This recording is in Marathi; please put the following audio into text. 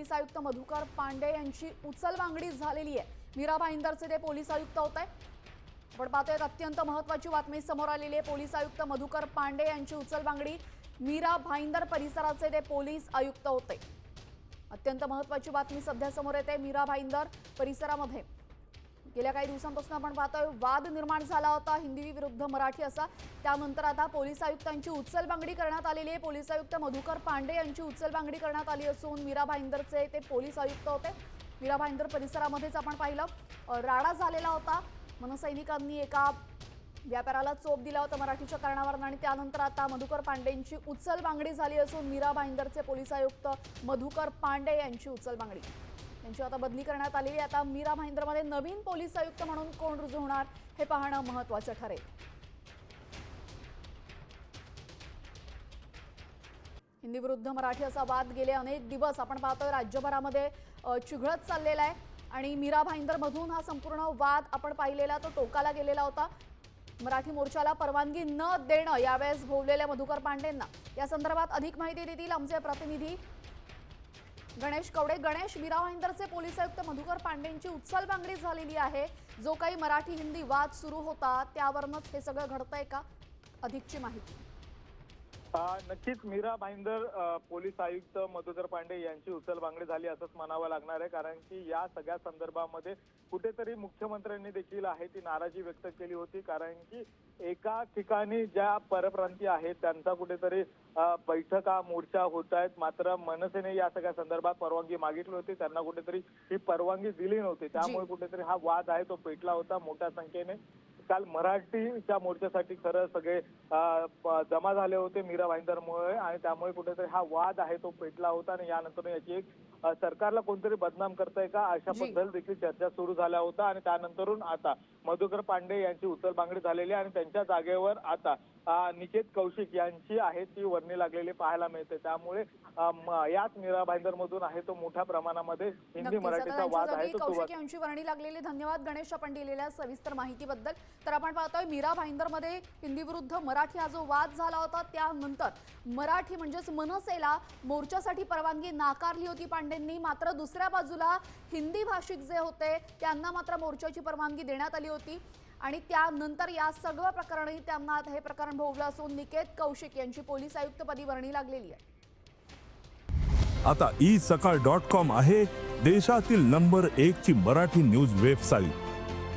पोलीस आयुक्त मधुकर पांडे यांची उचलबांगडी झालेली आहे. मीरा भाईंदरचे ते पोलीस आयुक्त होत आहे आपण पाहतोय अत्यंत महत्वाची बातमी समोर आलेली आहे. पोलीस आयुक्त मधुकर पांडे यांची उचलबांगडी मीरा भाईंदर परिसराचे ते पोलीस आयुक्त होते. अत्यंत महत्वाची बातमी सध्या समोर येते. मीरा भाईंदर परिसरामध्ये. गेल्या काही दिवसांपासून आपण पाहतोय वाद निर्माण झाला होता हिंदी विरुद्ध मराठी असा. त्यानंतर आता पोलीस आयुक्तांची उचलबांगडी करण्यात आलेली आहे. पोलीस आयुक्त मधुकर पांडे यांची उचलबांगडी करण्यात आली असून मीरा भाईंदरचे ते पोलीस आयुक्त होते. मीरा भाईंदर परिसरामध्येच आपण पाहिलं. राडा झालेला होता. मनसैनिकांनी एका व्यापाराला चोप दिला होता मराठीच्या कारणावरून आणि त्यानंतर आता मधुकर पांडेंची उचलबांगडी झाली असून मीरा भाईंदरचे पोलीस आयुक्त मधुकर पांडे यांची उचलबांगडी. यांची आता बदली करण्यात आलेली आता मीरा भाईंदरमध्ये नवीन पोलीस आयुक्त म्हणून कोण रुजू होणार हे पाहणं महत्वाचं ठरेल. हिंदी विरुद्ध मराठी असा वाद गेले अनेक दिवस. आपण पाहतोय राज्यभरामध्ये चिघळत चाललेला आहे. आणि मीरा भाईंदरमधून हा संपूर्ण वाद आपण पाहिलेला तो टोकाला गेलेला होता. मराठी मोर्चाला परवानगी न देणं यावेळेस भोवलेल्या मधुकर पांडेंना. या संदर्भात अधिक माहिती देतील आमचे प्रतिनिधी गणेश कवडे गणेश मीरा पोलीस आयुक्त मधुकर पांडेंची उचलबांगडी झालेली आहे. जो काही मराठी हिंदी वाद सुरू होता त्यावरूनच हे सगळं घडतंय का? अधिकची माहिती. नक्कीच मीरा भाईंदर पोलीस आयुक्त मधुकर पांडे यांची उचलबांगडी झाली असंच म्हणावं लागणार आहे. कारण की या सगळ्या संदर्भामध्ये कुठेतरी मुख्यमंत्र्यांनी देखील आहे ती नाराजी व्यक्त केली होती. कारण की एका ठिकाणी ज्या परप्रांती आहेत त्यांचा कुठेतरी बैठका मोर्चा होत आहेत. मात्र मनसेने या सगळ्या संदर्भात परवानगी मागितली होती. त्यांना कुठेतरी ही परवानगी दिली नव्हती. त्यामुळे कुठेतरी हा वाद आहे तो पेटला होता मोठ्या संख्येने. काल मराठीच्या मोर्चासाठी खरं सगळे जमा झाले होते मीरा भाईंदरमुळे आणि त्यामुळे कुठेतरी हा वाद आहे तो पेटला होता आणि यानंतर याची एक सरकारला कोणतरी बदनाम करताय का अशा. बद्दल देखील चर्चा सुरू झाल्या होता आणि त्यानंतरून आता मधुकर पांडे यांची उचलबांगडी झालेली आहे आणि त्यांच्या जागेवर आता निकेत कौशिक यांची आहे ती वर्णी लागलेली पाहायला मिळते. त्यामुळे याच मीरा भाईंदर मधून आहे तो मोठ्या प्रमाणामध्ये हिंदी मराठीचा वाद आहे तो यांची वर्णी लागलेली. धन्यवाद गणेश आपण दिलेल्या सविस्तर माहितीबद्दल. तर आपण पाहतोय मीरा भाईंदरमध्ये हिंदी विरुद्ध मराठी हा जो वाद झाला होता त्यानंतर मराठी म्हणजेच मनसेला मोर्चासाठी परवानगी नाकारली होती पांडेंनी. मात्र दुसऱ्या बाजूला हिंदी भाषिक जे होते त्यांना मात्र मोर्चाची परवानगी देण्यात आली होती. आणि त्यानंतर या सर्व प्रकरणी त्यांना आता हे प्रकरण भोवलं असून निकेत कौशिक यांची पोलीस आयुक्तपदी वर्णी लागलेली आहे. आता ई सकाळ डॉट कॉम आहे देशातील नंबर एक ची मराठी न्यूज वेबसाईट.